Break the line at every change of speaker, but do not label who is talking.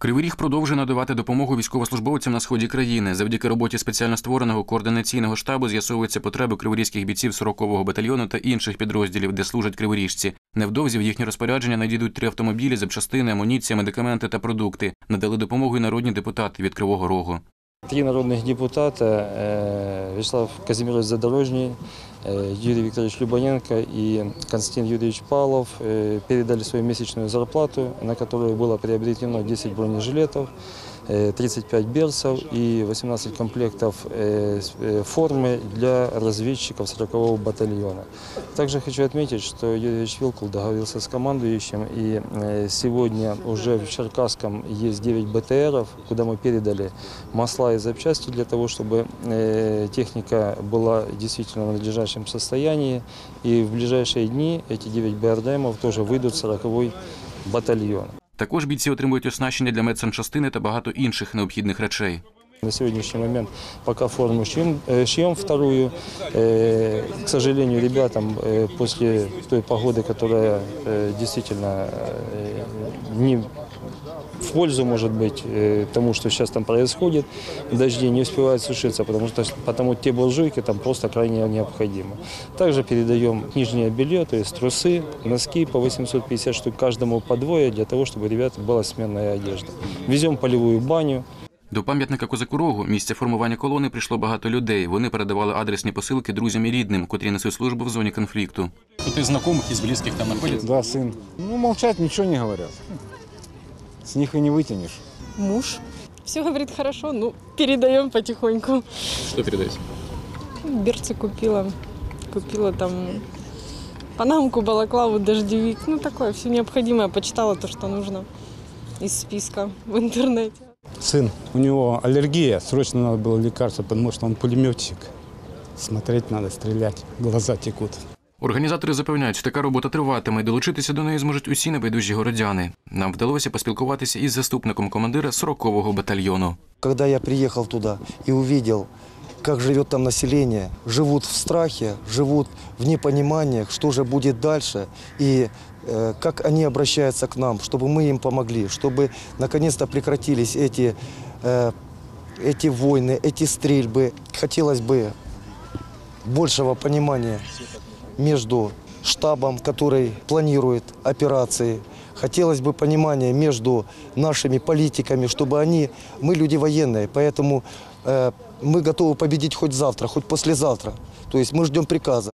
Кривий Ріг продовжує надавати допомогу військовослужбовцям на сході країни. Завдяки роботі спеціально створеного координаційного штабу з'ясовуються потреби криворізьких бійців 40-го батальйону та інших підрозділів, де служать криворіжці. Невдовзі в їхнє розпорядження надійдуть три автомобілі, запчастини, амуніція, медикаменти та продукти. Надали допомогу і народні депутати від Кривого Рогу.
Три народных депутата, э, Вячеслав Казимирович Задорожний, э, Юрий Викторович Любаненко и Константин Юрьевич Павлов э, передали свою месячную зарплату, на которую было приобретено 10 бронежилетов, э, 35 берцев и 18 комплектов э, э, формы для разведчиков 40-го батальона. Также хочу отметить, что Ильич Вилкул договорился с командующим, и э, сегодня уже в Черкасском есть 9 БТРов, куда мы передали масла и запчасти для того, чтобы э, техника была действительно в надлежащем состоянии. И в ближайшие дни эти 9 БРДМов тоже выйдут в 40-й батальон.
Також бійці отримують оснащення для медсанчастини та багато інших необхідних речей.
На сегодняшний момент пока форму шьем, э, шьем вторую. Э, К сожалению, ребятам э, после той погоды, которая действительно не в пользу, может быть, тому, что сейчас там происходит, дожди не успевают сушиться, потому что потому те буржуйки там просто крайне необходимы. Также передаем нижнее белье, то есть трусы, носки по 850 штук каждому по двое, для того, чтобы ребят была сменная одежда. Везем полевую баню,
До пам'ятника Козаку Рогу, місця формування колони, прийшло багато людей. Вони передавали адресні посилки друзям і рідним, котрі несуть службу в зоні конфлікту.
Кто-то из знакомых, из близких там находится?
Да, сын. Ну, молчать, ничего не говорят. С них и не вытянешь.
муж. Все говорит хорошо, ну, передаем потихоньку.
Что передаете?
Берцы купила. Купила там панамку, балаклаву, дождевик. Ну, такое, все необходимое. Почитала то, что нужно из списка в интернете.
Сын, у него аллергия, срочно надо было лекарство, потому что он пулеметчик. Смотреть надо, стрелять, глаза текут.
Організатори запевняють, що така робота триватиме, і долучитися до неї зможуть усі небайдужі городяни. Нам вдалося поспілкуватися із заступником командира 40-го батальйону.
Когда я приехал туда и увидел, как живет там население, живут в страхе, живут в непониманиях, что же будет дальше, и э, как они обращаются к нам, чтобы мы им помогли, чтобы наконец-то прекратились эти, э, эти войны, эти стрельбы. Хотелось бы большего понимания между штабом, который планирует операции. Хотелось бы понимания между нашими политиками, чтобы они, мы люди военные, поэтому э, мы готовы победить хоть завтра, хоть послезавтра. То есть мы ждем приказа.